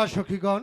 মা সখীগণ